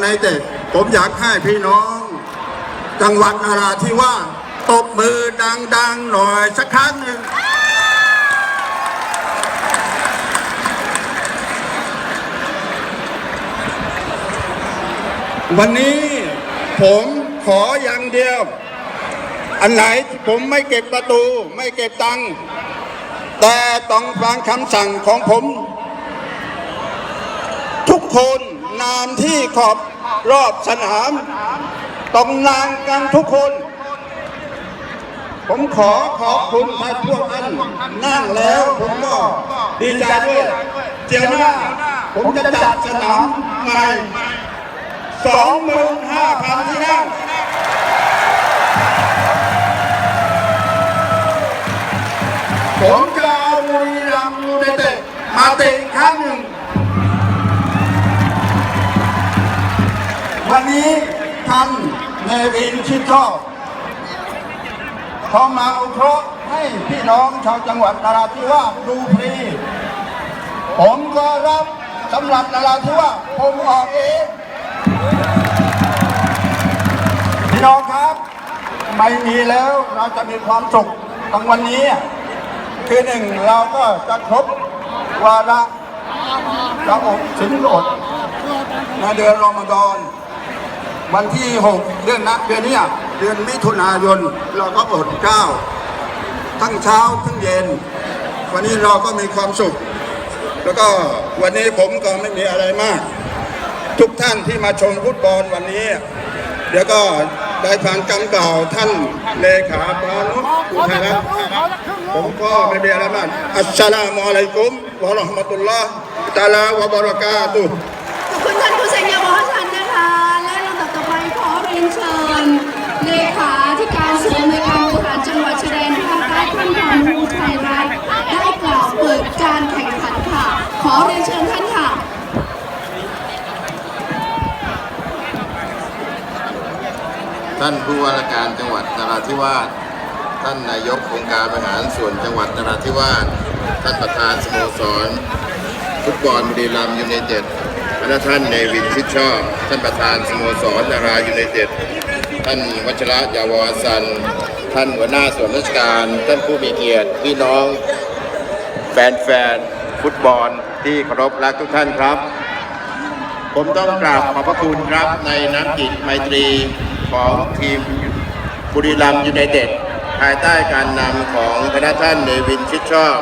ไนเต็ดผมอยากให้พี่น้อง จังหวัดนาราธิวาสตบมือดังๆหน่อยสักครั้งหนึ่งวันนี้ผมขออย่างเดียว อันไหนผมไม่เก็บประตูไม่เก็บตังค์แต่ต้องฟังคำสั่งของผม ทุกคน นามที่ขอบรอบสนามต้องนางกันทุกคน ผมขอขอบคุณท่านพวกท่านนั่งแล้วผมก็ดีใจด้วยเจียวหน้า ผมจะจัดสนามใหม่สองหมื่นห้าพันที่นั่งผมจะเอาบุรีรัมย์ยูไนเต็ดมาเตะครั้งหนึ่ง วันนี้ท่านเนวินชิดชอบเขามาอุเคราะห์ให้พี่น้องชาวจังหวัดนราธิวาสดูฟรี ผมก็รับสำหรับนราธิวาสผมออกเองพี่น้องครับ ไม่มีแล้วเราจะมีความสุขตรงวันนี้ คือหนึ่งเราก็จะครบวาระเราอบสินอดในเดือนรอมฎอน วันที่ 6 เดือนนะเดือนนี้เดือนมิถุนายนเราก็อดก้าวทั้งเช้าทั้งเย็น วันนี้เราก็มีความสุข แล้วก็วันนี้ผมก็ไม่มีอะไรมาก ทุกท่านที่มาชมฟุตบอลวันนี้ เดี๋ยวก็ได้ฟังคำกล่าวท่านเลขาปานุอุทัยรัตน์ผมก็ไม่มีอะไรมากอัสสลามุอะลัยกุมวะราะห์มะตุลลอฮ์ตะอาลาวะบะเราะกาตุฮ์ เรียนเชิญท่านค่ะท่านผู้ว่าราชการจังหวัดนราธิวาส ท่านนายกองค์การบริหารส่วนจังหวัดนราธิวาส ท่านประธานสโมสรฟุตบอลบุรีรัมย์ยูไนเต็ดและท่านเนวินชิดชอบ ท่านประธานสโมสรนารายูไนเต็ด ท่านวัชระยาวาสัน ท่านหัวหน้าส่วนราชการ ท่านผู้มีเกียรติพี่น้อง แฟนๆฟุตบอล ที่เคารพรักทุกท่านครับ ผมต้องกราบขอบพระคุณครับในน้ำจิตไมตรีของทีมบุรีรัมย์ยูไนเต็ดภายใต้การนำของคณะท่านเนวินชิดชอบ